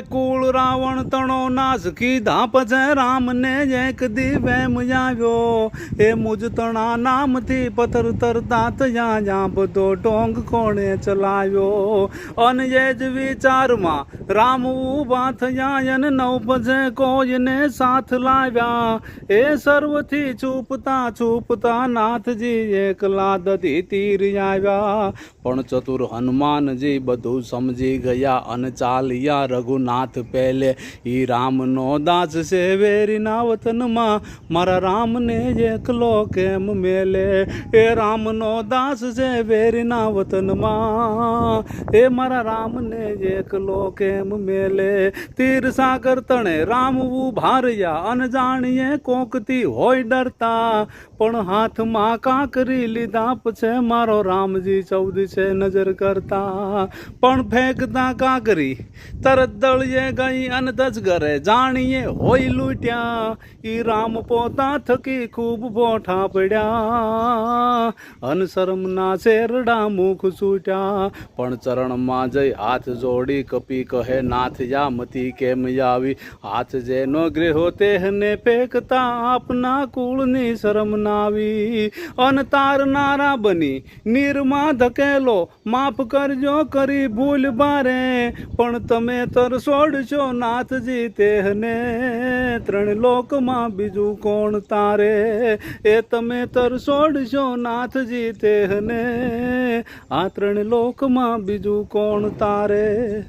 કુળ રાવણ તણો નાશ કીધા પછી રામને એક દી વેમ આવ્યો એ મુજ તણા નામથી પથર તરતા થયા જ્યાં બધો ટોંગ કોણે ચલાવ્યો. અને એ જ વિચારમાં રામ ઊભા થયા અને નવ પછી કોઈને સાથ લાવ્યા. એ સર્વથી છૂપતા છૂપતા નાથજી એકલા દધી તીર આવ્યા. પણ ચતુર હનુમાનજી બધું સમજી ગયા અને ચાલ્યા રઘુનાથ પહેલે ઈ રામનો દાસ છે વેરીના વતનમાં મારા રામને એકલો કેમ મેલે? એ રામનો દાસ છે વેરીના વતનમાં એ મારા રામને એકલો કેમ મેલે? તીર સાગર તણે રામ ઊભા રહ્યા અનજાણીએ કોકતી હોય ડરતા. પણ હાથમાં કાંકરી લીધા પછી મારો રામજી ચૌદ છે નજર કરતા. પણ ફેંકતા કાંકરી, તરત દળીએ ગઈ અને દસગરે જાણીએ હોય લૂટ્યા. ઈ રામ પોતા થકી ખૂબ બોઠા પડ્યા. અનશરમના શેરડા મુખ છૂટ્યા પણ ચરણમાં જઈ હાથ જોડી, કપી કહે, નાથ યામતી કેમ આવી? હાથ જેનો ગ્રહો તેહને ફેંકતા આપના કુળની શરમ નાવી. અન તારનારા બની નીરમાં ધકેલો માફ કરજો, કરી ભૂલ બારે. પણ તમે તર છોડશો નાથજી તેહને. ત્રણ લોકમાં બીજું કોણ તારે? એ તમે તર છોડશો નાથજી તેહને. આ ત્રણ લોકમાં બીજું કોણ તારે?